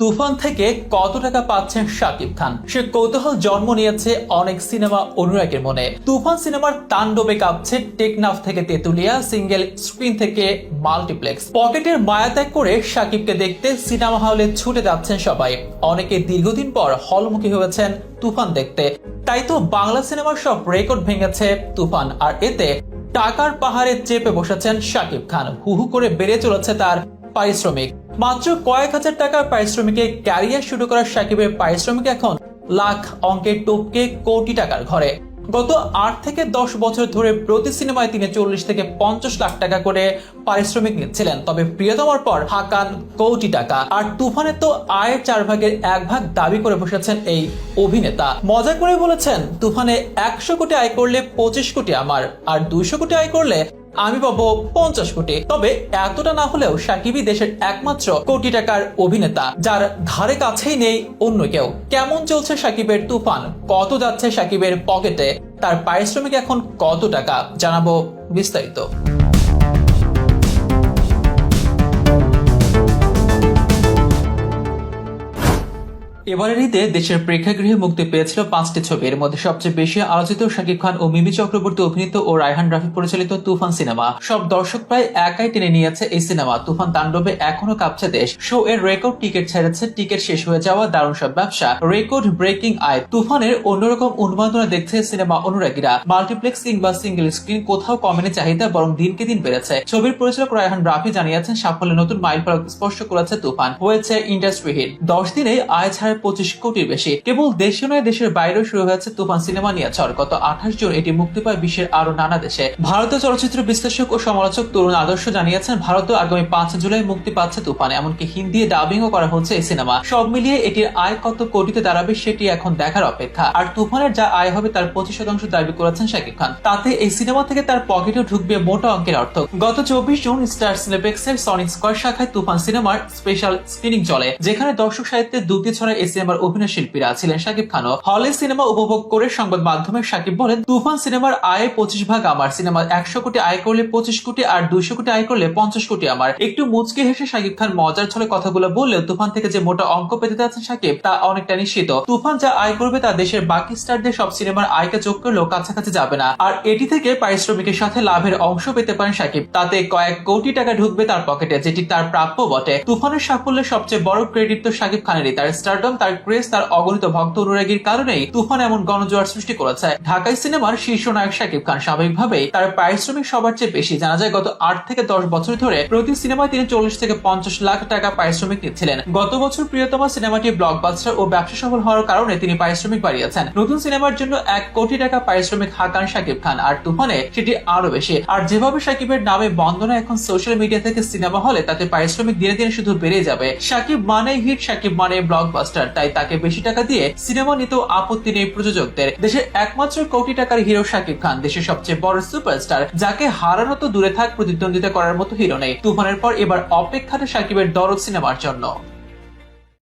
তুফান থেকে কত টাকা পাচ্ছেন শাকিব খান? সে কৌতূহল জন্ম নিয়েছে অনেক সিনেমা অনুরাগের মনে। তুফান সিনেমার তাণ্ডবে কাঁপছে টেকনাফ থেকে তেতুলিয়া, সিঙ্গেল স্ক্রিন থেকে মাল্টিপ্লেক্স। পকেটের মায়া ত্যাগ করে শাকিবকে দেখতে সিনেমা হলে ছুটে যাচ্ছেন সবাই। অনেকে দীর্ঘদিন পর হলমুখী হয়েছেন তুফান দেখতে। তাই তো বাংলা সিনেমার সব রেকর্ড ভেঙেছে তুফান, আর এতে টাকার পাহাড়ে চেপে বসেছেন শাকিব খান। হু হু করে বেড়ে চলেছে তার পারিশ্রমিক। মাত্র কয়েক হাজার টাকার পারিশ্রমিকে ক্যারিয়ার শুরু করা সাকিবের পারিশ্রমিক এখন লাখ অঙ্কের টপকে কোটি টাকার ঘরে। গত আট থেকে দশ বছর ধরে প্রতি সিনেমায় তিনি চল্লিশ থেকে পঞ্চাশ লাখ টাকা করে পারিশ্রমিক নিচ্ছিলেন, তবে প্রিয়তমার পর হাকান কোটি টাকা। আর তুফানে তো আয়ের চার ভাগের এক ভাগ দাবি করে বসেছেন এই অভিনেতা। মজা করে বলেছেন, তুফানে একশো কোটি আয় করলে পঁচিশ কোটি আমার, আর দুইশো কোটি আয় করলে আমি পাবো পঞ্চাশ কোটি। তবে এতটা না হলেও সাকিবই দেশের একমাত্র কোটি টাকার অভিনেতা, যার ধারে কাছেই নেই অন্য কেউ। কেমন চলছে সাকিবের তুফান? কত যাচ্ছে সাকিবের পকেটে? তার পারিশ্রমিক এখন কত টাকা? জানাব বিস্তারিত। এবারের ঈদে দেশের প্রেক্ষাগৃহে মুক্তি পেয়েছিল পাঁচটি ছবি। এর মধ্যে সবচেয়ে বেশি আলোচিত শাকিব খান ও মিমি চক্রবর্তী অভিনীত ও রায়হান রাফি পরিচালিত তুফান সিনেমা। সব দর্শক প্রায় একাই টেনে নিয়েছে এই সিনেমা। তুফান তাণ্ডবে এখনও কাঁপছে দেশ। শো এর রেকর্ড টিকিট ছেড়েছে, টিকিট শেষ হয়ে যাওয়া দারুণ সব ব্যবসা। রেকর্ড ব্রেকিং আয়। তুফানের অন্যরকম উন্মাদনা দেখছে সিনেমা অনুরাগীরা। মাল্টিপ্লেক্স কিংবা সিঙ্গেল স্ক্রিন কোথাও কমেনি চাহিদা, বরং দিনকে দিন বেড়েছে। ছবির পরিচালক রায়হান রাফি জানিয়েছেন, সাফল্যের নতুন মাইল ফলক স্পষ্ট করেছে তুফান। হয়েছে ইন্ডাস্ট্রি হিট। দশ দিনে আয় ছাড়ে পঁচিশ কোটির বেশি। কেবল দেশীয় নয়, দেশের বাইরেও শুরু হয়েছে তুফান সিনেমা নিয়ে ঝড়। গত আঠাশ জুন এটি মুক্তি পায় বিশ্বের আরও নানা দেশে। ভারতীয় চলচ্চিত্র বিশ্লেষক ও সমালোচক তরুণ আদর্শ জানিয়েছেন, ভারতে আগামী পাঁচ জুলাই মুক্তি পাচ্ছে তুফান, এমনকি হিন্দি ডাবিংও করা হচ্ছে এই সিনেমা। সব মিলিয়ে এটির আয় কত কোটিতে দাঁড়াবে সেটি এখন দেখার অপেক্ষা। আর তুফানের যা আয় হবে তার পঁচিশ শতাংশ দাবি করেছেন শাকিব খান। তাতে এই সিনেমা থেকে তার পকেটেও ঢুকবে মোটা অঙ্কের অর্থ। গত চব্বিশ জুন স্টার সিনেপ্লেক্সের সনিক স্কোয়ার শাখায় তুফান সিনেমার স্পেশাল স্ক্রিনিং চলে, যেখানে দর্শক সাহিত্যে দুটি ছড়ায় সিনেমার অভিনয় শিল্পীরা ছিলেন শাকিব খানও। হলে সিনেমা উপভোগ করে সংবাদ মাধ্যমে শাকিব বলেন, তুফান সিনেমার আয় পঁচিশ ভাগ আমার, সিনেমা একশো কোটি আয় করলে পঁচিশ কোটি আর দুইশো কোটি আয় করলে পঞ্চাশ কোটি আমার। একটু মুচকে হেসে শাকিব খান মজার ছলে কথাগুলো বললেও তুফান থেকে যে মোটা অঙ্ক পেতে যাচ্ছেন শাকিব তা অনেকটা নিশ্চিত। তুফান যা আয় করবে তা দেশের বাকি স্টারদের সব সিনেমার আয়কে যোগ করলেও কাছাকাছি যাবে না। আর এটি থেকে পারিশ্রমিকের সাথে লাভের অংশ পেতে পারেন শাকিব তাতে কয়েক কোটি টাকা ঢুকবে তার পকেটে, যেটি তার প্রাপ্য বটে। তুফানের সাফল্যের সবচেয়ে বড় ক্রেডিট তো শাকিব খানেরই, তার স্টারডম তার ক্রেজ তার অগণিত ভক্ত অনুরাগীর কারণেই তুফান এমন গণজোয়ার সৃষ্টি করেছে। ঢাকাই সিনেমার শীর্ষ নায়ক শাকিব খান স্বাভাবিকভাবেই তার পারিশ্রমিক সবার চেয়ে বেশি। জানা যায়, গত আট থেকে দশ বছর ধরে প্রতি সিনেমায় তিনি চল্লিশ থেকে পঞ্চাশ লাখ টাকা পারিশ্রমিক নিচ্ছিলেন। গত বছর প্রিয়তমা সিনেমাটি ব্লকবাস্টার ও ব্যবসা সফল হওয়ার কারণে তিনি পারিশ্রমিক বাড়িয়েছেন। নতুন সিনেমার জন্য এক কোটি টাকা পারিশ্রমিক হাকান শাকিব খান, আর তুফানে সেটি আরও বেশি। আর যেভাবে শাকিবের নামে বন্দনা এখন সোশ্যাল মিডিয়া থেকে সিনেমা হলে, তাতে পারিশ্রমিক দিনে দিনে শুধু বেড়ে যাবে। শাকিব মানে হিট শাকিব মানে ব্লকবাস্টার তাই তাকে বেশি টাকা দিয়ে সিনেমা নিতেও আপত্তি নেই প্রযোজকদের। দেশের একমাত্র কোটি টাকার হিরো শাকিব খান, দেশের সবচেয়ে বড় সুপারস্টার, যাকে হারানো তো দূরে থাক প্রতিদ্বন্দ্বিতা করার মতো হিরো নেই। তুফানের পর এবার অপেক্ষাতে সাকিবের দরদ সিনেমার জন্য।